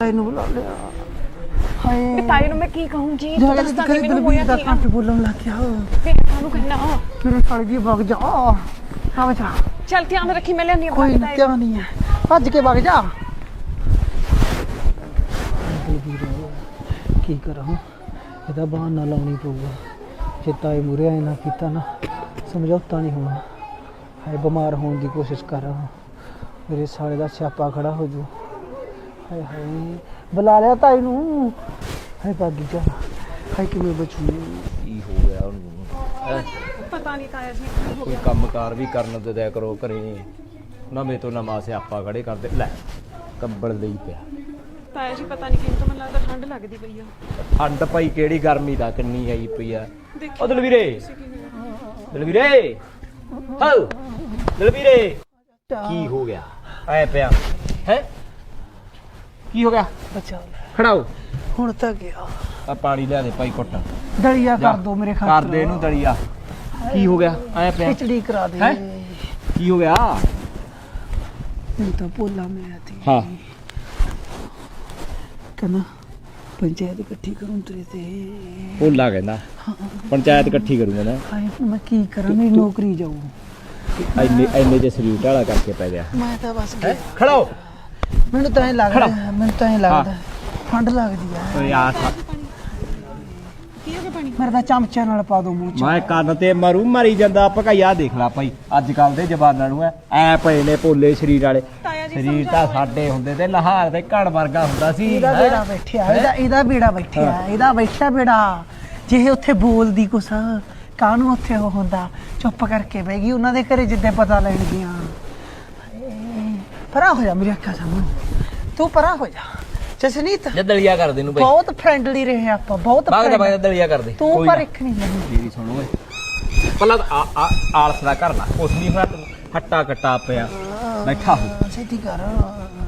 ਤਾਈ ਨੂੰ ਬੁਲਾ ਲਿਆ। ਹਾਏ। ਤੇ ਤਾਏ ਨੂੰ ਮੈਂ ਕੀ ਕਹੂੰਗੀ ਤੂੰ ਜਿਹੜਾ ਦੱਸਦਾ ਕਰੇ ਨਹੀਂ ਮੈਨੂੰ ਹੋਇਆ ਦਾ ਕੀ ਕੰਠ ਬੋਲਣ ਲੱਗ ਗਿਆ। ਫੇਰ ਕਾਹਨੂੰ ਕਹਿਣਾ ਮੇਰੇ ਸਾਲ ਜੀ ਵਗ ਜਾ। ਆ ਬਚਾ ਚੱਲ ਧਿਆਨ ਰੱਖੀ ਮੈਂ ਲੈਣੀ ਕੋਈ ਧਿਆਨ ਨਹੀਂ ਹੈ। ਭੱਜ ਕੇ ਵਗ ਜਾ। ਕੀ ਕਰਾਂ? ਇਹਦਾ ਬਹਾਨਾ ਲਾਉਣੀ ਪਊਗਾ। ਜੇ ਤਾਏ ਮੂਰੇ ਆਏ ਨਾ ਕੀਤਾ ਨਾ ਸਮਝੌਤਾ ਨਹੀਂ ਹੋਣਾ। ਹਾਏ ਬਿਮਾਰ ਹੋਣ ਦੀ ਕੋਸ਼ਿਸ਼ ਕਰ। ਰਹਾ ਮੇਰੇ ਸਾਲੇ ਦਾ ਸਿਆਪਾ ਖੜਾ ਹੋ ਜੂ ਹਾਏ ਹਾਏ ਬੁਲਾ ਲਿਆ ਤਾਈ ਨੂੰ। ਹਾਏ ਭਾਗੀ ਜਾ ਹਾਏ ਕਿਵੇਂ ਬਚੂ। ਕੀ ਹੋ ਗਿਆ ਉਹਨੂੰ? ਹੈਂ? ਪਤਾ ਨਹੀਂ ਤਾਇਆ ਜੀ ਕੀ ਹੋ ਕੋਈ ਕੰਮਕਾਰ ਵੀ ਕਰਨ ਤੇ ਦਿਆ ਕਰੋ ਘਰੇ। ਨਵੇਂ ਤੋਂ ਨਵਾਂ ਸਿਆਪਾ ਖੜੇ ਕਰਦੇ। ਲੈ ਕੰਬਲ ਲਈ ਪਿਆ। ਤਾਇਆ ਜੀ ਪਤਾ ਨਹੀਂ ਕਿਉਂ ਤਾਂ ਮੈਨੂੰ ਲੱਗਦਾ ਠੰਡ ਲੱਗਦੀ ਪਈ ਆ। ਠੰਡ ਪਈ ਕਿਹੜੀ ਗਰਮੀ ਦਾ ਕਿੰਨੀ ਆਈ ਪਈ ਆ। ਦੇਖੀ ਉਹ ਦਲਵੀਰੇ! ਦਲਵੀਰੇ ਹਾਂ। ਦਲਵੀਰੇ! ਕੀ ਹੋ ਗਿਆ? ਐ ਪਿਆ। ਹੈ? ਕੀ ਹੋ ਗਿਆ? ਬਚਾ ਖੜਾਓ। ਹੁਣ ਤਾਂ ਗਿਆ। ਆ ਪਾਣੀ ਲਿਆ ਦੇ ਭਾਈ ਕੁੱਟ ਦਲੀਆ ਜਾ, ਕਰ ਦੋ ਮੇਰੇ ਕਰ ਖਾਤਰ ਦੇ ਇਹਨੂੰ ਦਲੀਆ। ਕੀ ਹੋ ਗਿਆ? ਐ ਪਿਆ। ਖਿਚੜੀ ਕਰਾ ਦੇ। ਹੈਂ? ਕੀ ਹੋ ਗਿਆ? ਮੈਨੂੰ ਤਾਂ ਭੋਲਾ ਮਿਲਿਆ ਤੀ ਹਾਂ। ਕਹਿੰਦਾ ਪੰਚਾਇਤ ਇਕੱਠੀ ਕਰੂੰ ਤੇਰੇ ਤੇ। ਭੋਲਾ ਕਹਿੰਦਾ। ਪੰਚਾਇਤ ਇਕੱਠੀ ਕਰੂੰਗਾ ਨਾ ਹਾਏ ਹੁਣ ਮੈਂ ਕੀ ਕਰਾਂ? ਮੇਰੀ ਨੌਕਰੀ ਜਾਊ। ਐਨੇ ਐਨੇ ਜੇ ਸਰੀਰ ਢਾਲਾ ਕਰਕੇ ਪੈ ਗਿਆ। ਮੈਂ ਤਾਂ ਬਸ ਗਿਆ ਖੜਾਓ। ਮੈਨੂੰ ਤਾਂ ਐ ਲੱਗਦਾ ਮੈਨੂੰ ਤਾਂ ਐ ਲੱਗਦਾ ਠੰਡ ਲੱਗਦੀ ਆ। ਓਏ ਯਾਰ ਕੀ ਹੋ। ਗਿਆ ਪਾਣੀ ਮੇਰੇ ਤਾਂ ਚਮਚੇ ਨਾਲ ਪਾ ਦੋ ਮੂੰਹ ਚ। ਮੈਂ ਕੰਨ ਤੇ ਮਰੂ ਮਰੀ ਜਾਂਦਾ। ਭਕਾਈਆ ਦੇਖ ਲਾ ਭਾਈ ਅੱਜ ਕੱਲ ਦੇ ਜਵਾਨਾਂ ਨੂੰ ਐ ਐ ਪਏ ਨੇ ਪੋਲੇ ਸਰੀਰ ਵਾਲੇ। ਸਰੀਰ ਤਾਂ ਸਾਡੇ ਹੁੰਦੇ ਤੇ ਲਹਾਰ ਤੇ ਘੜ ਵਰਗਾ ਹੁੰਦਾ ਸੀ ਇਹਦਾ ਹੈਂ? ਬੇੜਾ ਬੈਠਿਆ ਇਹਦਾ ਇਹਦਾ ਬੇੜਾ ਬੈਠਿਆ ਇਹਦਾ ਬੈਠਿਆ ਬੇੜਾ। ਜੇ ਇਹ ਉੱਥੇ ਬੋਲਦੀ ਕੁਛ ਕਾਹਨੂੰ ਉੱਥੇ ਉਹ ਹੁੰਦਾ? ਚੁੱਪ ਕਰਕੇ ਬਹਿ ਗਈ ਉਹਨਾਂ ਦੇ ਘਰੇ ਜਿੱਦੇ ਪਤਾ ਲੈਣ ਗਿਆ। ਪਰਾਂ ਹੋ ਜਾ ਮੇਰੀ ਅੱਖਾਂ ਸਾਹਮਣੇ। ਤੂੰ ਪਰਾਂ ਹੋ ਜਾ ਜਸਨੀਤ ਜੇ ਦਲੀਆ ਕਰ ਦੇ ਨੂੰ ਭਾਈ ਬਹੁਤ ਫਰੈਂਡਲੀ ਰਹੇ ਆਪਾਂ ਬਹੁਤ ਬਾਗ ਦਾ ਦਲੀਆ ਕਰ ਦੇ। ਤੂੰ ਕੋਈ ਪਰ ਨਾ। ਇੱਕ ਨਹੀਂ ਲੱਗੀ ਮੇਰੀ ਸੁਣ ਓਏ ਪਹਿਲਾਂ ਤਾਂ ਆ ਆ ਆਲਸ ਦਾ ਕਰ ਲਾ। ਕੁਛ ਨਹੀਂ ਹੋਇਆ ਤੈਨੂੰ। ਹੱਟਾ ਕੱਟਾ ਪਿਆ। ਬੈਠਾ ਹੋ ਸਿੱਧੀ ਕਰ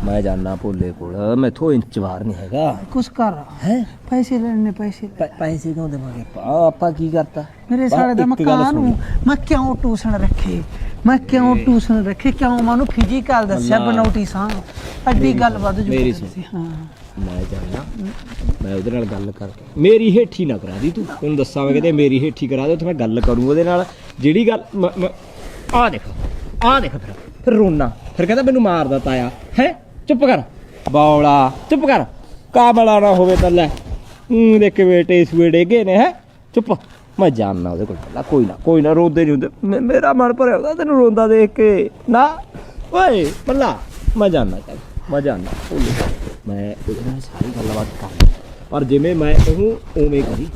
ਮੈਂ ਜਾਣਾ ਭੋਲੇ ਕੋਲ ਮੈਥੋਂ ਇੰਚ ਵਾਰ ਨਹੀਂ ਹੈਗਾ। ਕੁਛ ਕਰ। ਹੈ? ਪੈਸੇ ਲੈਣੇ ਪੈਸੇ ਲੈ। ਪੈਸੇ ਕਿਉਂ ਦੇਵਾਂਗੇ ਆਪਾਂ? ਆਪਾਂ ਕੀ ਕਰਤਾ? ਮੇਰੇ ਬਸ ਸਾਲੇ ਦਾ ਇੱਕ ਗੱਲ ਮਕਾਨ ਨੂੰ ਮੈਂ ਕਿਉਂ ਟਿਊਸ਼ਨ ਰੱਖੇ? ਮੈਂ ਕਿਉਂ ਟਿਊਸ਼ਨ ਰੱਖੇ? ਕਿਉਂ ਮੈਂ ਉਹਨੂੰ ਫਿਜ਼ੀਕਲ ਦੱਸਿਆ ਅੱਲਾ। ਬਨੌਟੀ ਸਾਂ ਅੱਡੀ ਗੱਲ ਵੱਧ ਜੂ ਮੇਰੀ ਸੁਣ। ਹਾਂ। ਮੈਂ ਜਾਣਾ ਮੈਂ ਉਹਦੇ ਨਾਲ ਗੱਲ ਕਰਕੇ ਮੇਰੀ ਹੇਠੀ ਨਾ ਕਰਾ ਦੀ ਤੂੰ। ਤੈਨੂੰ ਦੱਸਾਂ ਮੈਂ ਕਿਤੇ ਮੇਰੀ ਹੇਠੀ ਕਰਾ ਦੇ ਉੱਥੇ ਮੈਂ ਗੱਲ ਕਰੂੰ ਉਹਦੇ ਨਾਲ। ਜਿਹੜੀ ਗੱਲ ਮ- ਮ- ਆਹ ਦੇਖ ਆਹ ਦੇਖ ਫਿਰ। ਫਿਰ ਰੋਣਾ। ਫਿਰ ਕਹਿੰਦਾ ਮੈਨੂੰ ਮਾਰਦਾ ਤਾਇਆ। ਹੈ? ਚੁੱਪ ਕਰ। ਬੌਲਾ। ਚੁੱਪ ਕਰ। ਕਾਬਲਾ ਨਾ ਹੋਵੇ ਤਾਂ ਲੈ। ਹੂੰ ਦੇ ਕੇ ਬੇਟੇ ਸੂਏ ਡੇਗੇ ਨੇ, ਹੈ? ਚੁੱਪ। ਮੈਂ ਜਾਣਨਾ ਉਹਦੇ ਕੋਲ ਪਹਿਲਾਂ ਕੋਈ ਨਾ ਕੋਈ ਨਾ, ਰੋਂਦੇ ਨਹੀਂ ਹੁੰਦੇ। ਮੇਰਾ ਮਨ ਭਰਿਆ ਹੁੰਦਾ ਤੈਨੂੰ ਰੋਂਦਾ ਦੇਖ ਕੇ। ਨਾ। ਓਏ ਪੱਲਾ ਮੈਂ ਜਾਣਨਾ ਚੱਲ। ਮੈਂ ਜਾਣਨਾ ਮੈਂ ਉਹਦੇ ਨਾਲ ਸਾਰੀ ਗੱਲਬਾਤ ਕਰ ਪਰ ਜਿਵੇਂ ਮੈਂ ਕਹੂੰ ਉਵੇਂ ਕਰੀ,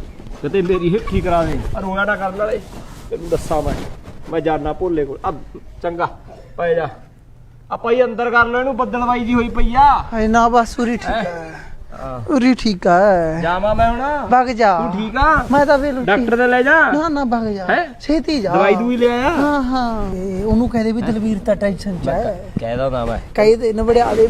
ਕਿਤੇ ਮੇਰੀ ਹਿੱਠੀ ਕਰਾ ਦੇ ਰੋਇਆ ਨਾ ਕਰਨ ਵਾਲੇ, ਤੈਨੂੰ ਦੱਸਾਂ ਮੈਂ। ਮੈਂ ਜਾਣਾ ਭੋਲੇ ਕੋਲ। ਆ ਚੰਗਾ। ਪੈ ਜਾ। ਆਪਾਂ ਹੀ ਅੰਦਰ ਕਰ ਲਓ ਇਹਨੂੰ ਬੱਦਲਵਾਈ ਜੀ ਹੋਈ ਪਈ ਆ। ਹਾਏ ਨਾ ਬਸ ਉਰੀ ਠੀਕ ਹੈ? ਉਰੀ ਠੀਕ ਹੈ ਜਾਵਾਂ ਮੈਂ ਹੁਣ? ਵਗ ਜਾ। ਤੂੰ ਠੀਕ ਆ? ਮੈਂ ਤਾਂ ਵੇਲ ਡਾਕਟਰ ਦੇ ਲੈ ਜਾ। ਨਾ ਨਾ ਵਗ ਜਾ। ਹੈਂ? ਛੇਤੀ ਜਾ। ਦਵਾਈ ਦੂਈ ਲੈ ਆਇਆ ਹਾਂ ਹਾਂ। ਤੇ ਉਹਨੂੰ ਕਹਦੇ ਵੀ ਦਲਵੀਰ ਤਾਂ ਟੈਨਸ਼ਨ ਚ ਹੈ ਕਹਿਦਾ ਨਾ ਮੈਂ। ਕਹਦੇ ਨਵੜਿਆ ਦੇ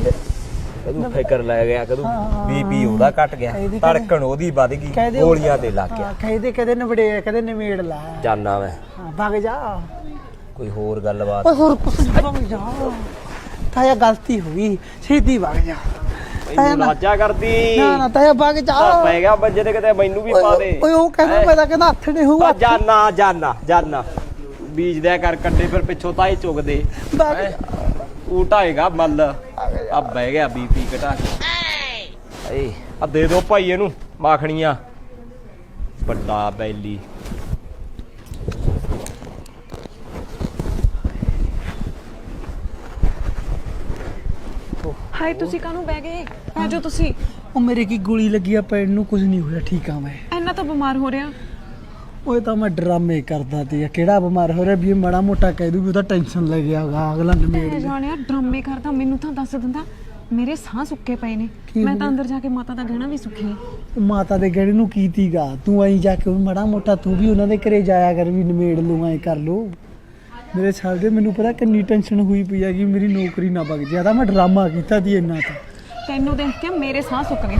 ਕਦੋਂ ਫਿਕਰ ਲੈ ਗਿਆ ਕਦੋਂ ਹਾਂ। ਬੀਪੀ ਉਹਦਾ ਘਟ ਗਿਆ। ਕਹਿੰਦੀ- ਧੜਕਣ ਉਹਦੀ ਵੱਧ ਗਈ ਕਹਦੇ ਗੋਲੀਆਂ ਤੇ ਲੱਗ ਗਿਆ। ਕਹਦੇ ਕਹਦੇ ਨਵੜੇ ਕਹਦੇ ਨਿਮੇੜ ਲਾ। ਜਾਨਾ ਮੈਂ। ਹਾਂ ਵਗ ਜਾ। ਕੋਈ ਹੋਰ ਗੱਲਬਾਤ? ਓਏ ਹੋਰ ਕੁਛ ਵਗ ਜਾ। ਤਾਇਆ ਗਲਤੀ ਹੋਈ ਛੇਤੀ ਵਗ ਜਾ। ਤਾਇਆ ਮੈਨੂੰ ਨਾ ਲਾਜਾ ਕਰਦੀ। ਨਾ ਨਾ ਤਾਇਆ ਵਗ ਜਾ। ਤਾਂ ਪੈ ਗਿਆ ਬੰਜੇ ਤੇ ਕਿਤੇ ਮੈਨੂੰ ਵੀ ਪਾ ਦੇ। ਓਏ ਉਹ ਕਹਿੰਦਾ ਮੈਂ ਤਾਂ ਕਹਿੰਦਾ ਹੱਥ ਨਹੀਂ ਹੋਊਗਾ। ਜਾਨਾ ਜਾਨਾ ਜਾਨਾ। ਬੀਜ ਦਿਆ ਕਰ ਕੱਟੇ ਫਿਰ ਪਿੱਛੋਂ ਤਾਂ ਹੀ ਚੁਗਦੇ। ਵਗ ਹੈਂ? ਜਾ। ਉਹ ਢਾਏਗਾ ਮੱਲ। ਆ ਬਹਿ ਗਿਆ ਬੀਪੀ ਘਟਾ ਕੇ। ਏ ਆ ਦੇ ਦਿਓ ਭਾਈ ਇਹਨੂੰ ਮਾਖਣੀਆਂ। ਵੱਡਾ ਬੈਲੀ। ਹਾਏ ਤੁਸੀਂ ਕਾਹਨੂੰ ਬਹਿ ਗਏ? ਆ ਜਾਓ ਤੁਸੀਂ ਉਹ ਮੇਰੇ ਕੀ ਗੋਲੀ ਲੱਗੀ ਆ ਪੈਣ ਨੂੰ ਕੁਝ ਨਹੀਂ ਹੋਇਆ ਠੀਕ ਆ ਮੈਂ। ਇੰਨਾ ਤਾਂ ਬਿਮਾਰ ਹੋ ਰਿਹਾ। ਓਏ ਤਾਂ ਮੈਂ ਡਰਾਮੇ ਕਰਦਾ ਤੇ ਕਿਹੜਾ ਬਿਮਾਰ ਹੋ ਰਿਹਾ ਵੀ ਇਹ ਮਾੜਾ ਮੋਟਾ ਕਹਿ ਦੂ ਵੀ ਉਹਦਾ ਟੈਨਸ਼ਨ ਲੈ ਗਿਆ ਹੋਗਾ ਅਗਲਾ ਨਿਮੇੜ ਦੇ ਜਾਣਿਆ ਡਰਾਮੇ ਕਰਦਾ ਮੈਨੂੰ ਤਾਂ ਦੱਸ ਦਿੰਦਾ ਮੇਰੇ ਸਾਹ ਸੁੱਕੇ ਪਏ ਨੇ। ਕੀ ਮੈਂ ਤਾਂ? ਅੰਦਰ ਜਾ ਕੇ ਮਾਤਾ ਦਾ ਗਹਿਣਾ ਵੀ ਉਹ ਮਾਤਾ ਦੇ ਗਹਿਣੇ ਨੂੰ ਕੀ ਤੀਗਾ? ਤੂੰ ਆਈ ਜਾ ਕੇ ਮਾੜਾ ਮੋਟਾ ਤੂੰ ਵੀ ਉਹਨਾਂ ਦੇ ਘਰੇ ਜਾਇਆ ਕਰ ਵੀ ਨਿਮੇੜ ਲੂ ਐ ਕਰ ਲੋ ਮੇਰੇ ਸਾਲ ਦੇ ਮੈਨੂੰ ਪਤਾ ਕਿੰਨੀ ਟੈਨਸ਼ਨ ਹੋਈ ਪਈ ਆ ਕਿ ਮੇਰੀ ਨੌਕਰੀ ਨਾ ਵਗ ਜ਼ਿਆਦਾ ਮੈਂ ਡਰਾਮਾ ਕੀਤਾ ਦੀ ਇੰਨਾ ਤਾਂ। ਤੈਨੂੰ ਦੇਖ ਕੇ ਮੇਰੇ ਸਾਹ ਸੁੱਕ ਗਏ।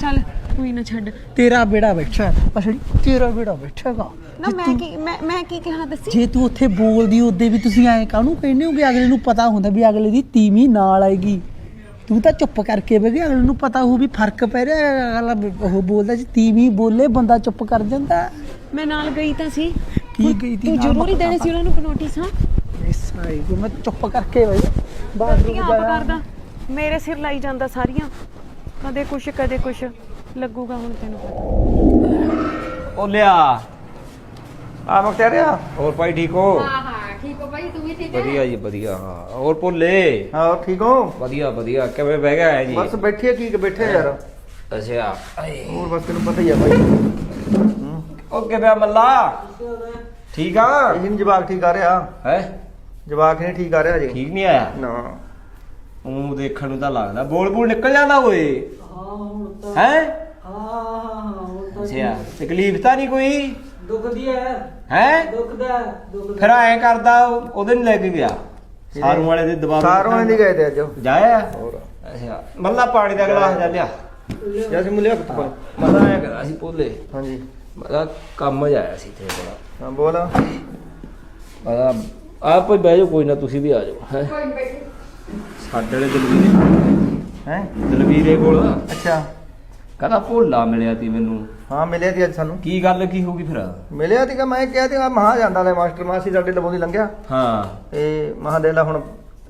ਚੱਲ ਕੋਈ ਨਾ ਛੱਡ। ਤੇਰਾ ਬੇੜਾ ਬੈਠਾ ਅਸੜੀ ਤੇਰਾ ਬੇੜਾ ਬੈਠਾਗਾ ਨਾ ਮੈਂ ਕੀ ਮੈਂ ਮੈਂ ਕੀ ਕਿਹਾ ਦੱਸੀ? ਜੇ ਤੂੰ ਉੱਥੇ ਬੋਲਦੀ ਉਹਦੇ ਵੀ ਤੁਸੀਂ ਐਂ ਕਾਹਨੂੰ ਕਹਿੰਦੇ ਹੋ ਕਿ ਅਗਲੇ ਨੂੰ ਪਤਾ ਹੁੰਦਾ ਵੀ ਅਗਲੇ ਦੀ ਤੀਵੀਂ ਨਾਲ ਆਏਗੀ। ਤੂੰ ਤਾਂ ਚੁੱਪ ਕਰਕੇ ਬਹਿ ਗਿਆ। ਅਗਲੇ ਨੂੰ ਪਤਾ ਹੋ ਵੀ ਫ਼ਰਕ ਪੈ ਰਿਹਾ ਅਗਲਾ ਉਹ ਬੋਲਦਾ ਜੀ ਤੀਵੀਂ ਬੋਲੇ ਬੰਦਾ ਚੁੱਪ ਕਰ ਜਾਂਦਾ। ਮੈਂ ਨਾਲ ਗਈ ਤਾਂ ਸੀ। ਕੀ ਗਈ ਤੀ ਤੂੰ ਜ਼ਰੂਰੀ ਦੇਣੇ ਸੀ ਉਹਨਾਂ ਨੂੰ ਨੋਟਿਸ ਹਾਂ ਸਾਈ ਤੂੰ ਮੈਂ ਚੁੱਪ ਕਰਕੇ ਗਲਤੀ ਬਾਥਰੂਮ ਆਪ ਕਰਦਾ। ਮੇਰੇ ਸਿਰ ਲਾਈ ਜਾਂਦਾ ਸਾਰੀਆਂ। ਕਦੇ ਕੁਛ ਕਦੇ ਕੁਛ ਲੱਗੂਗਾ ਹੁਣ ਤੈਨੂੰ ਪਤਾ। ਉਹ ਲਿਆ। ਆ ਮੁਖਤਿਆਰਿਆ ਹੋਰ ਭਾਈ ਠੀਕ ਹੋ? ਹਾਂ ਹਾਂ ਠੀਕ ਹੋ ਭਾਈ ਤੂੰ ਵੀ ਠੀਕ ਹੈ? ਵਧੀਆ ਜੀ ਵਧੀਆ। ਹਾਂ ਹੋਰ ਭੁੱਲੇ? ਹਾਂ ਠੀਕ ਹੋ? ਵਧੀਆ ਵਧੀਆ। ਕਿਵੇਂ ਬਹਿ ਗਿਆ ਹੈ ਜੀ? ਬਸ ਬੈਠੇ ਠੀਕ ਬੈਠੇ ਯਾਰ। ਅੱਛਾ। ਹੋਰ ਬਸ ਤੈਨੂੰ ਪਤਾ ਹੀ ਆ ਬਾਈ ਹੂੰ ਉਹ ਕਿਵੇਂ ਮੱਲਾ? ਠੀਕ ਆ? ਇਹ ਨਹੀਂ ਜਵਾਕ ਠੀਕ ਆ ਰਿਹਾ। ਹੈ? ਜਵਾਕ ਨਹੀਂ ਠੀਕ ਆ ਰਿਹਾ ਜੀ। ਠੀਕ ਨਹੀਂ ਆਇਆ? ਨਾ। ਉਹ ਦੇਖਣ ਨੂੰ ਤਾਂ ਲੱਗਦਾ। ਬੋਲ ਬੋਲ ਨਿਕਲ ਜਾਂਦਾ ਓਏ। ਹੈ? ਅੱਛਾ। ਤਕਲੀਫ ਤਾਂ ਨਹੀਂ ਕੋਈ? ਦੁਖਦੀ ਹੈ ਹੈ? ਦੁਖਦਾ ਦੁਖ ਫਿਰ ਐ ਕਰਦਾ ਉਹ- ਉਹਦੇ ਨੂੰ ਲੈ ਕੇ ਗਿਆ। ਸਾਰੂ ਵਾਲੇ ਦੇ ਦਬਾਅ ਸਾਰੋਂ ਨਹੀਂ ਗਏ ਤੇ ਅੱਜ। ਜਾਇਆ ਹੋਰ। ਅੱਛਾ। ਮੱਲਾ ਪਾਣੀ ਦਾ ਗਲਾਸ ਜਾ ਲਿਆ। ਜੈਸੇ ਮੁਲਿਆ ਪੁੱਤ ਮੱਲਾ ਐ ਕਰਾ ਸੀ ਭੋਲੇ ਹਾਂਜੀ। ਮੱਲਾ ਕੰਮ ਜਾਇਆ ਸੀ ਤੇਰੇ ਕੋਲ ਹਾਂ ਬੋਲ। ਮੱਲਾ ਆਪ ਹੀ ਬਹਿ ਜਾਓ ਕੋਈ ਨਾ ਤੁਸੀਂ ਵੀ ਆ ਜਾਓ ਹੈ। ਕੋਈ ਨੀ ਬੈਠੇ। ਸਾਡੇ ਵਾਲੇ ਦਲਵੀਰੇ ਹੈ? ਦਲਵੀਰੇ ਕੋਲ ਅੱਛਾ। ਕਹਿੰਦਾ ਭੋਲਾ ਮਿਲਿਆ ਤੀ ਮੈਨੂੰ। ਹਾਂ ਮਿਲਿਆ ਤੀ ਅੱਜ ਸਾਨੂੰ। ਕੀ ਗੱਲ ਕੀ ਹੋ ਗਈ ਫਿਰ? ਮਿਲਿਆ ਤੀ ਕਿ ਮੈਂ ਕਿਹਾ ਤੀ ਆ ਮਹਾ ਜਾਂਦਾ ਲੈ ਮਾਸਟਰ ਮਾਸੀ ਸਾਡੇ ਲਵੋਂ ਦੀ ਲੰਘਿਆ। ਹਾਂ। ਤੇ ਮਹਾ ਦੇ ਲਾ ਹੁਣ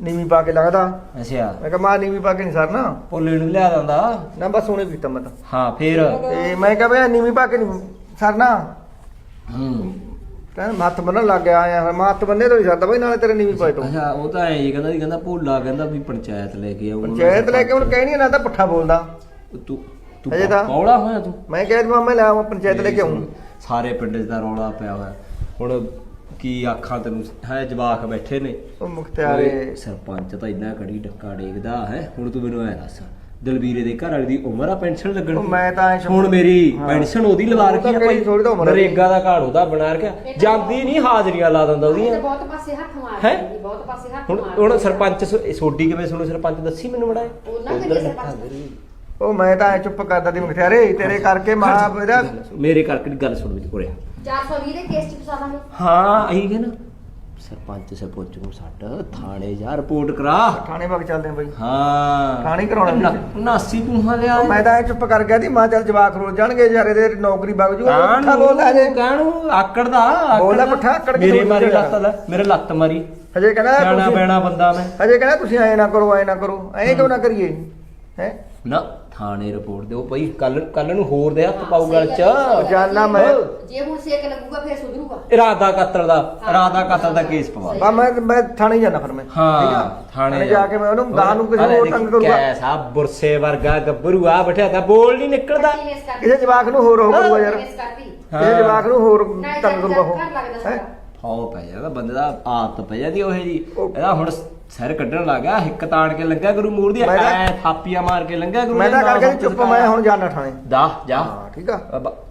ਨੀਵੀਂ ਪਾ ਕੇ ਲੱਗਦਾ। ਅੱਛਾ। ਮੈਂ ਕਿਹਾ ਮਾ ਨੀਵੀਂ ਪਾ ਕੇ ਨਹੀਂ ਸਰਨਾ। ਭੋਲੇ ਨੂੰ ਲਿਆ ਦਿੰਦਾ। ਨਾ ਬਸ ਹੁਣੇ ਪੀਤਾ ਮੈਂ ਤਾਂ ਹਾਂ ਫੇਰ? ਤੇ ਮੈਂ ਕਿਹਾ ਬਈ ਨੀਵੀਂ ਪਾ ਕੇ ਨਹੀਂ ਸਰਨਾ ਹੂੰ। ਕਹਿੰਦਾ ਮੱਥ ਬੰਨਣ ਲੱਗ ਗਿਆ ਆਇਆ ਮੱਥ ਬੰਨੇ ਤੋਂ ਸਰਦਾ ਬਈ ਨਾਲੇ ਤੇਰੇ ਨੀਵੀਂ ਤੋਂ। ਅੱਛਾ ਉਹ ਤਾਂ ਐਂ ਹੀ ਕਹਿੰਦਾ ਸੀ ਕਹਿੰਦਾ ਭੋਲਾ ਕਹਿੰਦਾ ਵੀ ਪੰਚਾਇਤ ਲੈ ਕੇ ਆਉਂ ਪੰਚਾਇਤ ਲੈ ਕੇ ਹੁਣ ਕਹਿਣੀ ਨਾ ਤਾਂ ਪੁੱਠਾ ਬੋਲਦਾ। ਤੂੰ ਤੂੰ ਅਜੇ ਤਾਂ- ਕੌੜਾ ਹੋਇਆ ਤੂੰ? ਮੈਂ ਕਿਹਾ ਜੀ ਲੈ ਆਵਾਂ ਪੰਚਾਇਤ ਲੈ ਕੇ ਆਉਂ ਸਾਰੇ ਪਿੰਡ 'ਚ ਤਾਂ ਰੌਲਾ ਪਿਆ ਹੋਇਆ। ਹੁਣ ਕੀ ਆਖਾਂ ਤੈਨੂੰ ਹੈ ਜਵਾਕ ਬੈਠੇ ਨੇ। ਉਹ ਮੁਖਤਿਆਰੇ। ਓਏ, ਸਰਪੰਚ ਤਾਂ ਇੰਨਾ ਕੜੀ ਡੱਕਾ ਡੇਕਦਾ ਹੈ ਹੁਣ ਤੂੰ ਮੈਨੂੰ ਐ ਦੱਸ। ਦਲਵੀਰੇ ਦੇ ਘਰ ਵਾਲੀ ਦੀ ਉਮਰ ਆ ਪੈਨਸ਼ਨ ਲੱਗਣ ਦੀ? ਮੈਂ ਤਾਂ ਐਂ ਹੁਣ ਮੇਰੀ। ਪੈਨਸ਼ਨ ਉਹਦੀ ਲਵਾ ਉਹ ਰੱਖੀ ਆ ਕਿਹੜੀ ਥੋੜ੍ਹੀ ਤਾਂ ਉਮਰ ਆ। ਨਰੇਗਾ ਦਾ ਘਾੜ ਉਹਦਾ ਬਣਾ ਰੱਖਿਆ ਜਾਂਦੀ ਨਹੀਂ ਹਾਜ਼ਰੀਆਂ ਲਾ ਦਿੰਦਾ ਉਹਦੀਆਂ ਬਹੁਤ ਪਾਸੇ ਹੱਥ ਮਾਰ ਹੈਂ? ਦਿੰਦੀ, ਬਹੁਤ ਪਾਸੇ ਹੱਥ ਹੁਣ ਮਾਰ ਹੁਣ ਦਿੰਦੀ। ਸਰਪੰਚ ਸੋ- ਸੋਡੀ ਕਿਵੇਂ ਸੁਣੋ ਸਰਪੰਚ ਦੱਸੀ ਮੈਨੂੰ ਬੜਾ ਉਹਨਾਂ ਕਰੀਏ ਸਰਪੰਚ ਉਹ ਮੈਂ ਤਾਂ ਐਂ ਚੁੱਪ ਕਰਦਾ ਦੀ ਮੁਖਤਿਆਰੇ ਤੇਰੇ ਕਰਕੇ ਮਹਾ ਮੇਰਾ ਮੇਰੇ ਕਰਕੇ ਗੱਲ ਸੁਣ ਵਿੱਚ ਕੋਰਿਆ 420 ਦੇ ਕੇਸ ਚ ਫਸਾ ਦਾਂਗੇ ਹਾਂ ਅਹੀਂ ਕਿ ਨਾ ਸਰਪੰਚ ਸਰਪੰਚ ਨੂੰ ਛੱਡ ਥਾਣੇ ਜਾ ਰਿਪੋਰਟ ਕਰਾ। ਥਾਣੇ ਵਗ ਚੱਲਦੇ ਆ ਬਈ। ਹਾਂ। ਥਾਣੇ ਹੀ ਕਰਾਉਣਾ ਨਾ- ਨਾਸੀ ਤੂੰ ਲਿਆ। ਮੈਂ ਤਾਂ ਐਂ ਚੁੱਪ ਕਰ ਗਿਆ ਦੀ ਮਾਂ ਚੱਲ ਜਵਾਕ ਰੋਲ ਜਾਣਗੇ ਯਾਰ ਇਹਦੇ ਨੌਕਰੀ ਵਗ ਜੂ ਪੁੱਠਾ ਕਾਹਨੂੰ ਬੋਲਦਾ ਜੇ ਕਾਹਨੂੰ ਆਕੜ ਦਾ ਆਕੜ ਬੋਲਦਾ ਦਾ। ਪੁੱਠਾ, ਆਕੜ ਕੇ ਮੇਰੇ ਬੋਲੀ। ਲੱਤ ਲੈ ਮੇਰੇ ਲੱਤ ਮਾਰੀ। ਹਜੇ ਕਹਿੰਦਾ ਸਿਆਣਾ ਤੁਸੀਂ ਬੈਣਾ ਬੰਦਾ ਮੈਂ। ਹਜੇ ਕਹਿੰਦਾ ਤੁਸੀਂ ਐਂ ਨਾ ਕਰੋ ਐਂ ਨਾ ਕਰੋ ਐਂ ਕਿਉਂ ਨਾ ਕਰੀਏ? ਹੈ? ਨਾ ਥਾਣੇ ਰਿਪੋਰਟ ਦਿਓ ਭਾਈ ਕੱਲ ਕੱਲ ਨੂੰ ਹੋਰ ਦੇ ਹੱਥ ਪਾਉ ਗਲ ਚ ਜਾਨਾ ਮੈਂ। ਜੇ ਹੁਣ ਸੇਕ ਲੱਗੂਗਾ ਫਿਰ ਸੁਧਰੂਗਾ। ਇਰਾਦਾ ਕਤਲ ਦਾ ਇਰਾਦਾ ਕਤਲ ਦਾ ਕੇਸ ਪਵਾ ਬਾ ਮੈਂ ਮੈਂ ਥਾਣੇ ਜਾਣਾ ਫਿਰ ਮੈਂ। ਹਾਂ ਥਾਣੇ ਜਾ ਕੇ ਮੈਂ ਉਹਨੂੰ ਗਾਹ ਨੂੰ ਕਿਸੇ ਹੋਰ ਤੰਗ ਕਰੂਗਾ। ਕੈਸਾ ਬੁਰਸੇ ਵਰਗਾ ਗੱਭਰੂ ਆ ਬੈਠਿਆ ਤਾਂ ਬੋਲ ਨਹੀਂ ਨਿਕਲਦਾ। ਕਿਸੇ ਜਵਾਕ ਨੂੰ ਹੋਰ ਹੋ ਕਰੂਗਾ ਯਾਰ। ਕਿਸੇ ਜਵਾਕ ਨੂੰ ਹੋਰ ਤੰਗ ਕਰੂਗਾ ਉਹ। ਹੈਂ? ਫੌ ਪੈ ਜਾਂਦਾ ਬੰਦੇ ਦਾ ਆਦਤ ਪੈ ਜਾਂਦੀ ਉਹ ਜੀ ਉਹ- ਇਹਦਾ ਹੁਣ ਸਿਰ ਕੱਢਣ ਲੱਗਾ ਹਿੱਕ ਤਾਣ ਕੇ ਲੱਗਾ ਗੁਰੂ ਮੂਰ ਦੀ ਮੈਂ ਤਾਂ- ਐ ਥਾਪੀਆਂ ਮਾਰ ਕੇ ਲੰਘਿਆ ਗੁਰੂ ਮੈਂ ਤਾਂ ਕਰਕੇ ਚੁੱਪ ਮੈਂ ਹੁਣ ਜਾਣਾ ਥਾਣੇ। ਦਾ ਜਾ। ਹਾਂ ਠੀਕ ਆ।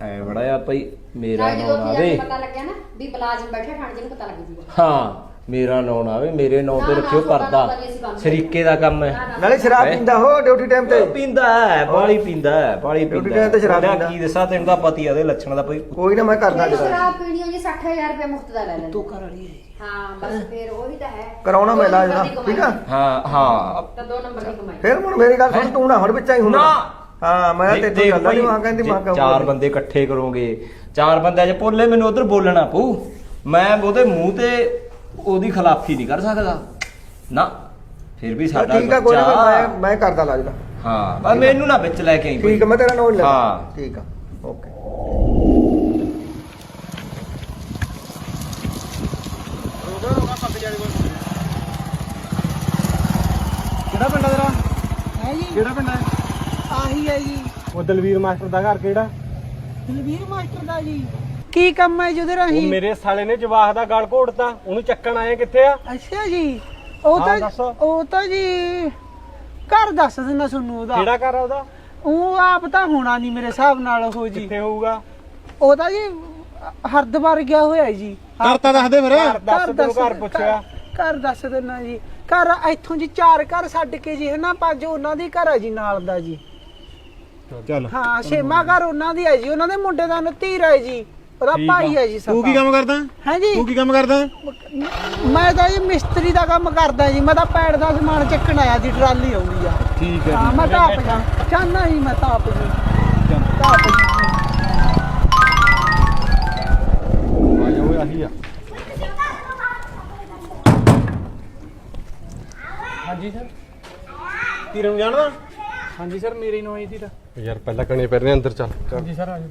ਐ ਬੜਾ ਆ ਭਾਈ ਮੇਰਾ ਜਦੋਂ ਨਾਮ ਉੱਥੇ ਜਾ ਕੇ ਆਵੇ ਪਤਾ ਲੱਗਿਆ ਨਾ ਵੀ ਪਲਾਜ਼ਮ ਬੈਠੇ ਥਾਣੇ ਜਿਹਨੂੰ ਪਤਾ ਲੱਗ ਜੂਗਾ। ਹਾਂ। ਮੇਰਾ ਨਾਮ ਆਵੇ ਮੇਰੇ ਨਾਂ ਨਾ, ਤੇ ਨਾ, ਰੱਖਿਓ ਪਰਦਾ। ਨਾਂ ਬੰਦ ਸ਼ਰੀਕੇ ਦਾ ਕੰਮ ਹੈ। ਨਾ, ਨਾ। ਨਾਲੇ ਸ਼ਰਾਬ? ਪੀਂਦਾ ਹੋ ਡਿਊਟੀ ਟਾਈਮ ਤੇ? ਪੀਂਦਾ ਹੈ ਬਾਲੀ ਪੀਂਦਾ ਹੈ ਬਾਲੀ ਡਿਊਟੀ ਪੀਂਦਾ time ਤੇ ਸ਼ਰਾਬ ਉਹਦਾ ਪੀਂਦਾ। ਕੀ ਦੱਸਾਂ ਤੈਨੂੰ ਤਾਂ ਪਤੀ ਆ ਉਹਦੇ ਲੱਛਣ ਦਾ ਭਾਈ ਕੋਈ ਨਾ ਮੈਂ ਕਰਦਾ ਜਿਹੜੀ ਸ਼ਰਾਬ ਪੀਣੀ ਹੋਈ 60000 ਰੁਪਏ ਮੁਫਤ ਦਾ ਲੈ ਲੈਂਦੇ। ਤੂੰ ਕਰ ਵਾਲੀ ਹੈ ਹਾਂ ਬਸ ਫਿਰ ਉਹ ਵੀ ਤਾਂ ਹੈ। ਕਰਾਉਣਾ ਮੈਂ ਇਲਾਜ ਦੀ ਠੀਕ ਆ। ਹਾਂ ਹਾਂ। ਤਾਂ ਦੋ ਨੰਬਰ ਦੀ ਕਮਾਈ। ਫਿਰ ਹੁਣ ਮੇਰੀ ਗੱਲ ਸੁਣ ਤੂੰ ਨਾ ਹੁਣ ਵਿੱਚ ਹੀ ਹੁਣ। ਨਾ। ਹਾਂ ਮੈਂ ਤੇ ਤੂੰ ਦੇਖ ਗੱਲ ਨਹੀਂ ਭਾਈ, ਮਾਂ ਕਹਿੰਦੀ ਮਾਂ ਜੇ ਕਹੂੰ ਚਾਰ ਬੰਦੇ ਇਕੱਠੇ ਕਰੋਗੇ ਚਾਰ ਬੰਦਿਆਂ 'ਚ ਭੋਲੇ ਮੈਨੂੰ ਉਧਰ ਬੋਲਣਾ ਪਊ। ਮੈਂ ਉਹਦੇ ਮੂੰਹ ਤੇ ਉਹਦੀ ਖਿਲਾਫੀ ਨਹੀਂ ਕਰ ਸਕਦਾ। ਨਾ ਫਿਰ ਵੀ ਸਾਡਾ ਠੀਕ ਆ ਕੋਈ ਨਾ ਬੱਚਾ- ਮੈਂ ਮੈਂ ਕਰਦਾ ਇਲਾਜ ਦਾ। ਹਾਂ ਬਸ ਮੈਨੂੰ ਨਾ ਵਿੱਚ ਲੈ ਕੇ ਆਈ ਠੀਕ ਆ ਮੈਂ ਤੇਰਾ ਨਾਮ ਲੈ ਹਾਂ। ਠੀਕ ਆ ਓਕੇ ਕਿਹੜਾ ਪਿੰਡ ਆ ਤੇਰਾ? ਹੈ ਜੀ। ਕਿਹੜਾ ਪਿੰਡ ਹੈ ਆਹੀ ਹੈ ਜੀ। ਉਹ ਦਲਵੀਰ ਮਾਸਟਰ ਦਾ ਘਰ ਕਿਹੜਾ? ਦਲਵੀਰ ਮਾਸਟਰ ਦਾ ਜੀ। ਕੀ ਕੰਮ ਹੈ ਜਿਹਦੇ ਉਹ ਰਾਹੀਂ? ਮੇਰੇ ਸਾਲੇ ਨੇ ਜਵਾਹ ਦਾ ਗਲ ਘੋੜਤਾ ਉਹਨੂੰ ਚੱਕਣ ਆਏ ਕਿੱਥੇ ਆ? ਅੱਛਾ ਜੀ। ਉਹ ਹਾਂ, ਤਾਂ ਦੱਸ। ਉਹ ਤਾਂ ਜੀ ਘਰ ਦੱਸ ਦਿੰਦਾ ਤੁਹਾਨੂੰ ਉਹਦਾ। ਕਿਹੜਾ ਘਰ ਆ ਉਹਦਾ? ਉਹ ਆਪ ਤਾਂ ਹੋਣਾ ਨਹੀਂ ਮੇਰੇ ਹਿਸਾਬ ਨਾਲ ਉਹ ਜੀ। ਕਿੱਥੇ ਹੋਊਗਾ? ਉਹ ਤਾਂ ਜੀ ਹਰਦਵਾਰ ਗਿਆ ਹੋਇਆ ਜੀ। ਘਰ ਤਾਂ ਦੱਸ ਦੇ ਫਿਰ। ਘਰ ਦੱਸ ਤੈਨੂੰ ਘਰ ਪੁੱਛਿਆ। ਘਰ- ਦੱਸ ਦਿੰਦਾ ਜੀ। ਘਰ ਇੱਥੋਂ ਜੀ ਚਾਰ ਘਰ ਛੱਡ ਕੇ ਜੀ ਹਨਾ ਪੰਜ ਉਹਨਾਂ ਦੀ ਘਰ ਹੈ ਜੀ ਨਾਲ ਦਾ ਜੀ। ਚੱਲ। ਹਾਂ ਛੇਮਾ ਘਰ ਉਹਨਾਂ ਦੀ ਹੈ ਜੀ। ਉਹਨਾਂ ਦੇ ਮੁੰਡੇ ਦਾ ਨਤੀਰ ਹੈ ਜੀ। ਉਹਦਾ ਠੀਕ ਆ। ਭਾਈ ਹੈ ਜੀ ਤੂੰ ਕੀ ਕੰਮ ਕਰਦਾ? ਹੈ ਜੀ। ਤੂੰ ਕੀ ਕੰਮ ਕਰਦਾ? ਮੈਂ ਤਾਂ ਜੀ ਮਿਸਤਰੀ ਦਾ ਕੰਮ ਕਰਦਾ ਜੀ। ਮੈਂ ਤਾਂ ਪੈੜ ਦਾ ਸਮਾਨ ਚੱਕਣ ਆਇਆ ਦੀ ਟਰਾਲੀ ਆਉਂਦੀ ਆ। ਠੀਕ ਹਾਂ ਮੈਂ ਤਾਂ ਆਪ ਜਾ ਚਾਹਨਾ ਹੀ ਮੈਂ ਤਾਂ ਆਪ ਜੀ। ਤਾਂ ਆਪ ਜੀ। ਆ ਜਾ ਓਏ ਆਹੀ ਆ ਹਾਂਜੀ ਸਰ। ਤੀਰ ਨੂੰ ਜਾਣਦਾ? ਹਾਂਜੀ ਸਰ ਮੇਰੀ ਨੂੰ ਆਈ ਸੀ ਤਾਂ। ਯਾਰ ਪਹਿਲਾਂ ਕਣੇ ਪੈਰ ਨੇ ਅੰਦਰ ਚੱਲ। ਹਾਂਜੀ ਸਰ ਆਜੋ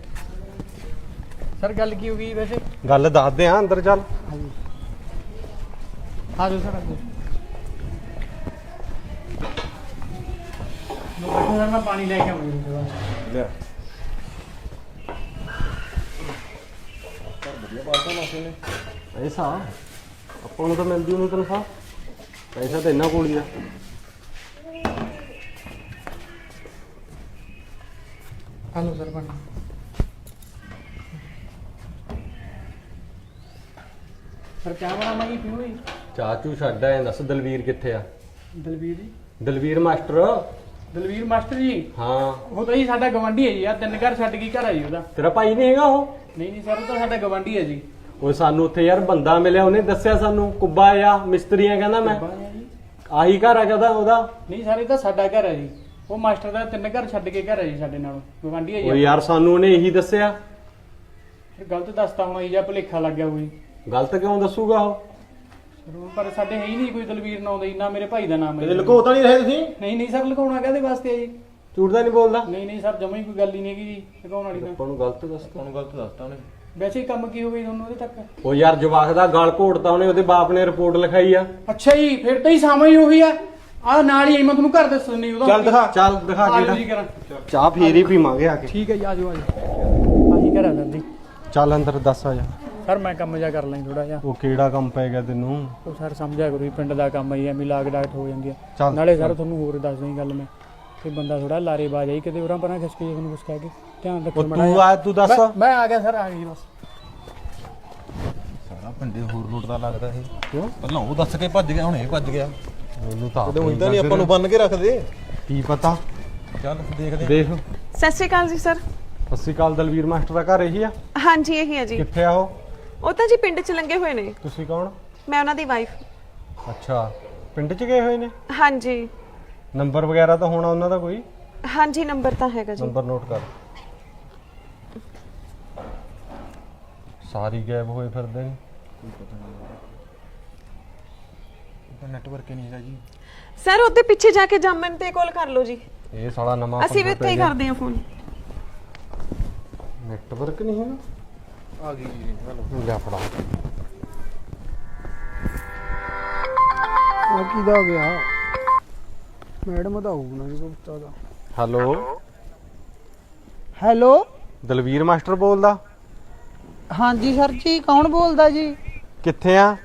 ਸਰ ਗੱਲ ਕੀ ਹੋ ਗਈ ਵੈਸੇ? ਗੱਲ ਦੱਸਦੇ ਆ ਅੰਦਰ ਚੱਲ। ਆਜੋ ਸਰ ਆਜੋ ਬੈਠੋ ਸਰ ਮੈਂ ਪਾਣੀ ਲੈ ਕੇ ਆਉਂਗਾ ਲੈ। ਐਸਾ ਆਪਾਂ ਨੂੰ ਤਾਂ ਮਿਲਦੀ ਉਹਨੂੰ ਤਨਖਾਹ। ਪੈਸਾ ਤਾਂ ਇੰਨਾ ਕੋਲ ਹੀ ਆ। ਹਲੋ ਸਰ ਪਾਣੀ। ਸਰ ਚਾਹ ਬਣਾਵਾਂਗੇ ਪੀਓਗੇ ਚਾਚੂ ਛੱਡ ਐ ਦੱਸ ਦਲਵੀਰ ਕਿੱਥੇ ਆ? ਦਲਵੀਰ ਜੀ। ਦਲਵੀਰ ਮਾਸਟਰ। ਦਲਵੀਰ ਮਾਸਟਰ ਜੀ? ਹਾਂ। ਉਹ ਤਾਂ ਜੀ ਸਾਡਾ ਗਵੰਡੀ ਹੈ ਜੀ ਆ ਤਿੰਨ ਘਰ ਛੱਡ ਕੇ ਘਰ ਆ ਜੀ ਉਹਦਾ। ਤੇਰਾ ਭਾਈ ਨਹੀਂ ਹੈਗਾ ਉਹ? ਨਹੀਂ ਨਹੀਂ ਸਰ ਉਹ ਤਾਂ ਸਾਡਾ ਗਵੰਡੀ ਹੈ ਜੀ। ਉਹ ਸਾਨੂੰ ਉੱਥੇ ਯਾਰ ਬੰਦਾ ਮਿਲਿਆ ਉਹਨੇ ਦੱਸਿਆ ਸਾਨੂੰ ਕੁੱਬਾ ਆ ਮਿਸਤਰੀਆਂ ਕਹਿੰਦਾ ਮੈਂ। ਆਹੀ ਘਰ ਆ ਕਹਦਾ ਉਹਦਾ। ਨਹੀਂ ਸਰ ਇਹ ਤਾਂ ਸਾਡਾ ਘਰ ਹੈ ਜੀ। ਉਹ ਮਾਸਟਰ ਦਾ ਤਿੰਨ ਘਰ ਛੱਡ ਕੇ ਘਰ ਹੈ ਜੀ ਸਾਡੇ ਨਾਲ ਗਵੰਡੀ ਹੈ ਉਹ ਜੀ ਯਾਰ ਸਾਨੂੰ ਉਹਨੇ ਇਹੀ ਦੱਸਿਆ। ਫਿਰ ਗਲਤ ਦੱਸਤਾ ਹੋਣਾ ਜੀ ਜਾਂ ਭੁਲੇਖਾ ਲੱਗ ਗਿਆ ਹੋਈ ਗਲਤ ਕਿਉਂ ਦੱਸੂਗਾ ਉਹ? ਪਰ ਸਾਡੇ ਹੈ ਹੀ ਨਹੀਂ ਕੋਈ ਦਲਵੀਰ ਨਾਮ ਦਾ ਜੀ ਨਾ ਮੇਰੇ ਭਾਈ ਦਾ ਨਾਮ ਹੈ ਕਦੇ ਜੀ। ਲੁਕੋ ਤਾਂ ਨਹੀਂ ਰਹੇ ਤੁਸੀਂ? ਨਹੀਂ ਨਹੀਂ ਸਰ ਲਗਾਉਣਾ ਕਾਹਦੇ ਵਾਸਤੇ ਹੈ ਜੀ? ਝੂਠ ਤਾਂ ਨਹੀਂ ਬੋਲਦਾ? ਨਹੀਂ ਨਹੀਂ ਸਰ ਜਮਾ ਹੀ ਕੋਈ ਗੱਲ ਹੀ ਨਹੀਂ ਹੈਗੀ ਜੀ ਲਗਾਉਣ ਵਾਲੀ ਤਾਂ। ਆਪਾਂ ਨੂੰ ਗਲਤ ਦੱਸਤਾ। ਉਹਨੂੰ ਗਲਤ ਦੱਸਤਾ ਉਹਨੇ। ਵੈਸੇ ਹੀ ਕੰਮ ਕੀ ਹੋ ਗਈ ਤੁਹਾਨੂੰ ਉਹਦੇ ਤੱਕ? ਉਹ ਯਾਰ ਜਵਾਕ ਦਾ ਗਲ ਘੋਟਦਾ ਉਹਨੇ ਉਹਦੇ ਬਾਪ ਨੇ ਰਿਪੋਰਟ ਲਿਖਾਈ ਆ। ਅੱਛਾ ਜੀ ਫਿਰ ਤਾਂ ਹੀ ਸਾਮਾ ਹੀ ਉਹੀ ਆ। ਆ ਨਾਲ ਹੀ ਆਈ ਮੈਂ ਤੁਹਾਨੂੰ ਘਰ ਦੱਸਣੀ ਉਹਦਾ ਚੱਲ ਦਿਖਾ ਚੱਲ ਦਿਖਾ ਆਜੋ ਜੀ ਕਰਾਂ। ਚਾਹ ਫੇਰ ਹੀ ਪੀਵਾਂਗੇ ਆ ਕੇ। ਠੀਕ ਹੈ ਜੀ ਆਜੋ ਆਜੋ ਆਹੀ ਘਰ ਆ ਸਰ ਜੀ ਚੱਲ ਅੰਦਰ ਦੱਸ ਆ ਜਾ। ਸਰ ਮੈਂ ਕੰਮ ਜਾ ਕਰ ਲਾਂ ਥੋੜਾ ਜਿਹਾ। ਉਹ ਕਿਹੜਾ ਕੰਮ ਪੈ ਗਿਆ ਤੈਨੂੰ? ਉਹ ਸਰ ਸਮਝਿਆ ਕਰੋ ਜੀ ਪਿੰਡ ਦਾ ਕੰਮ ਆਈ ਐਵੇਂ ਲਾਗ ਡਾਕਟ ਹੋ ਜਾਂਦੀ ਆ ਚੱਲ, ਨਾਲੇ ਸਰ ਤੁਹਾਨੂੰ ਹੋਰ ਦੱਸ ਦਈ ਗੱਲ ਮੈਂ ਕਿ ਬੰਦਾ ਥੋੜਾ ਲਾਰੇ ਬਾਜ ਆਈ ਕਿਤੇ ਉਰਾਂ ਪਰਾਂ ਖਿਸਕ ਜੇ ਤੁਹਾਨੂੰ ਕੁਛ ਕਹਿ ਕੇ। ਧਿਆਨ ਰੱਖੋ ਉਹ ਮਾੜਾ ਤੂੰ ਜਿਹਾ। ਆ ਤੂੰ ਦੱਸ। ਮੈਂ- ਮੈਂ ਆ ਗਿਆ ਸਰ ਆ ਗਈ ਬਸ। ਸਾਰਾ ਪਿੰਡੇ ਹੋਰ ਰੂਟ ਦਾ ਲੱਗਦਾ ਇਹ। ਕਿਉਂ? ਪਹਿਲਾਂ ਉਹ ਦੱਸ ਕੇ ਭੱਜ ਗਿਆ ਹੁਣ ਇਹ ਭੱਜ ਗਿਆ। ਮੈਨੂੰ ਤਾਂ ਕਦੇ ਹੁੰਦਾ ਨਹੀਂ ਆਪਾਂ ਨੂੰ ਬੰਨ ਕੇ ਰੱਖਦੇ। ਕੀ ਪਤਾ? ਚੱਲ ਦੇਖਦੇ ਦੇਖ। ਸਤਿ ਸ਼੍ਰੀ ਅਕਾਲ ਜੀ ਸਰ। ਸਤਿ ਸ਼੍ਰੀ ਅਕਾਲ ਦਲਵੀਰ ਮਾਸਟਰ ਦਾ ਘਰ ਇਹੀ ਆ? ਹਾਂਜੀ ਇਹੀ ਹੈ ਜੀ। ਕਿੱਥੇ ਆ ਉਹ? ਉਹ ਤਾਂ ਜੀ ਪਿੰਡ 'ਚ ਲੰਗੇ ਹੋਏ ਨੇ। ਤੁਸੀਂ ਕੌਣ? ਮੈਂ ਉਹਨਾਂ ਦੀ ਵਾਈਫ ਅੱਛਾ ਪਿੰਡ 'ਚ ਗਏ ਹੋਏ ਨੇ? ਹਾਂਜੀ। ਨੰਬਰ ਵਗੈਰਾ ਤਾਂ ਹੋਣਾ ਉਹਨਾਂ ਦਾ ਕੋਈ? ਹਾਂਜੀ ਨੰਬਰ ਤਾਂ ਹੈਗਾ ਜੀ। ਨੰਬਰ ਨੋਟ ਕਰ। ਸਾਰੀ ਗਾਇਬ ਹੋਏ ਫਿਰਦੇ ਨੇ। ਨੈਟਵਰਕ ਹੀ ਨਹੀਂ ਹੈਗਾ ਜੀ। ਸਰ ਉਹਦੇ ਪਿੱਛੇ ਜਾ ਕੇ ਜਾਮਨ ਤੇ ਕਾਲ ਕਰ ਲਓ ਜੀ। ਇਹ ਸਾਲਾ ਨਵਾਂ ਅਸੀਂ ਵੀ ਇੱਥੇ ਹੀ ਕਰਦੇ ਹਾਂ ਫੋਨ ਨੈਟਵਰਕ ਨਹੀਂ ਹੈਗਾ। ਆ ਗਈ ਜੀ ਹਲੋ। ਲੈ ਫੜਾ। ਆ ਕੀ ਦਾ ਹੋ ਗਿਆ? ਮੈਡਮ ਦਾ ਹੋਊਗਾ ਜੀ ਗੁਪਤਾ ਦਾ। ਹੈਲੋ? ਹੈਲੋ? ਦਲਵੀਰ ਮਾਸਟਰ ਬੋਲਦਾ? ਹਾਂਜੀ ਸਰ ਜੀ ਕੌਣ ਬੋਲਦਾ ਜੀ? ਕਿੱਥੇ ਆ?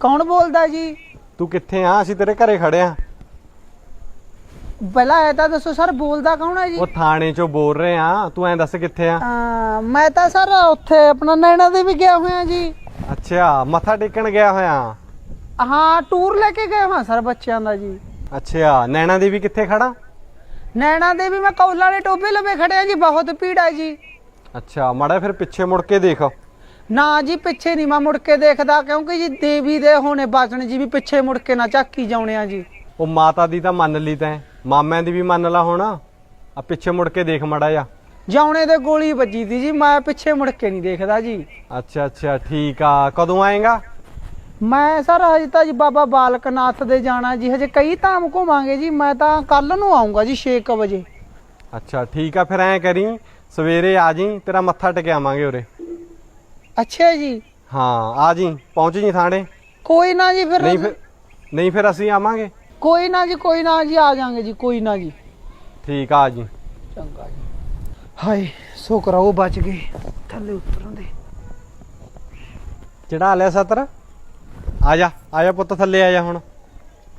ਕੌਣ ਬੋਲਦਾ ਜੀ? ਤੂੰ ਕਿੱਥੇ ਆ? ਅਸੀਂ ਤੇਰੇ ਘਰੇ ਖੜੇ ਆ। ਪਹਿਲਾਂ ਇਹ ਤਾਂ ਦੱਸੋ ਸਰ ਬੋਲਦਾ ਕੌਣ ਹੈ ਜੀ? ਉਹ ਥਾਣੇ ਚੋਂ ਬੋਲ ਰਹੇ ਆ। ਤੂੰ ਐਂ ਦੱਸ ਕਿੱਥੇ ਆ? ਅਮ ਮੈਂ ਤਾਂ ਸਰ ਉੱਥੇ ਆਪਣਾ ਨੈਣਾ ਦੇ ਵੀ ਗਿਆ ਹੋਇਆ ਜੀ। ਅੱਛਾ ਮੱਥਾ ਟੇਕਣ ਗਿਆ ਹੋਇਆ? ਹਾਂ ਟੂਰ ਲੈ ਕੇ ਗਏ ਹਾਂ ਸਰ ਬੱਚਿਆਂ ਦਾ ਜੀ। ਅੱਛਾ ਨੈਣਾ ਦੇਵੀ ਕਿੱਥੇ ਖੜਾ? ਨੈਣਾ ਦੇ ਵੀ ਮੈਂ ਕੌਲਾ ਵਾਲੇ ਟੋਬੇ ਲਵੇ ਖੜਿਆ ਜੀ ਬਹੁਤ ਭੀੜ ਹੈ ਜੀ। ਅੱਛਾ ਮਾੜਾ ਫਿਰ ਪਿੱਛੇ ਮੁੜ ਕੇ ਦੇਖ। ਨਾ ਜੀ ਪਿੱਛੇ ਨਹੀਂ ਮੈਂ ਮੁੜ ਕੇ ਦੇਖਦਾ ਕਿਉਂਕਿ ਜੀ ਦੇਵੀ ਦੇ ਹੋਣੇ ਬਾਚਣ ਜੀ ਵੀ ਪਿੱਛੇ ਮੁੜ ਕੇ ਨਾ ਝਾਕੀ ਜਾਉਣਿਆ ਜੀ। ਉਹ ਮਾਤਾ ਦੀ ਤਾਂ ਮੰਨ ਲਈ ਤੈਂ। ਮਾਮਿਆਂ ਦੀ ਵੀ ਮੰਨ ਲਾ ਹੁਣ। ਆ ਪਿੱਛੇ ਮੁੜ ਕੇ ਦੇਖ ਮਾੜਾ ਜਾ ਜਾਉਣੇ ਦੇ ਗੋਲੀ ਵੱਜੀ ਦੀ ਜੀ ਮੈਂ ਪਿੱਛੇ ਮੁੜ ਕੇ ਨਹੀਂ ਦੇਖਦਾ ਜੀ। ਅੱਛਾ ਅੱਛਾ ਠੀਕ ਆ। ਕਦੋਂ ਆਏਗਾ? ਮੈਂ ਸਰ ਹਜੇ ਤਾਂ ਜੀ ਬਾਬਾ ਬਾਲਕਨਾਥ ਦੇ ਜਾਣਾ ਜੀ। ਹਜੇ ਕਈ ਧਾਮ ਘੁਮਾਂਗੇ ਜੀ ਮੈਂ ਤਾਂ ਕੱਲ ਨੂੰ ਆਉਂਗਾ ਜੀ 6 ਵਜੇ। ਅੱਛਾ ਠੀਕ ਆ ਫਿਰ ਐਂ ਕਰੀ ਸਵੇਰੇ ਆ ਜੀ ਤੇਰਾ ਮੱਥਾ ਟਿਕਾਵਾਂਗੇ ਉਰੇ। ਅੱਛਾ ਜੀ। ਹਾਂ ਆ ਜੀ ਪਹੁੰਚ ਜੀ ਥਾਣੇ। ਕੋਈ ਨਾ ਜੀ ਫਿਰ ਨਹੀਂ ਫਿਰ ਨਹੀਂ ਫਿਰ ਅਸੀਂ ਆਵਾਂਗੇ। ਕੋਈ ਨਾ ਜੀ ਕੋਈ ਨਾ ਜੀ ਆ ਜਾਾਂਗੇ ਜੀ ਕੋਈ ਨਾ ਜੀ। ਠੀਕ ਆ ਜੀ। ਚੰਗਾ ਜੀ। ਹਾਏ ਸ਼ੁਕਰ ਆ ਉਹ ਬਚ ਗਏ। ਥੱਲੇ ਉਤਰਨ ਦੇ। ਚੜਾ ਲਿਆ ਸਤਰ। ਆ ਜਾ ਆ ਜਾ ਪੁੱਤ ਥੱਲੇ ਆ ਜਾ ਹੁਣ।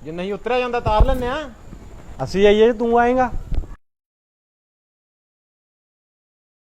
ਜੇ ਨਹੀਂ ਉਤਰਿਆ ਜਾਂਦਾ ਤਾਰ ਲੈਨੇ ਆ। ਅਸੀਂ ਆਈਏ ਤੂੰ ਆਏਗਾ।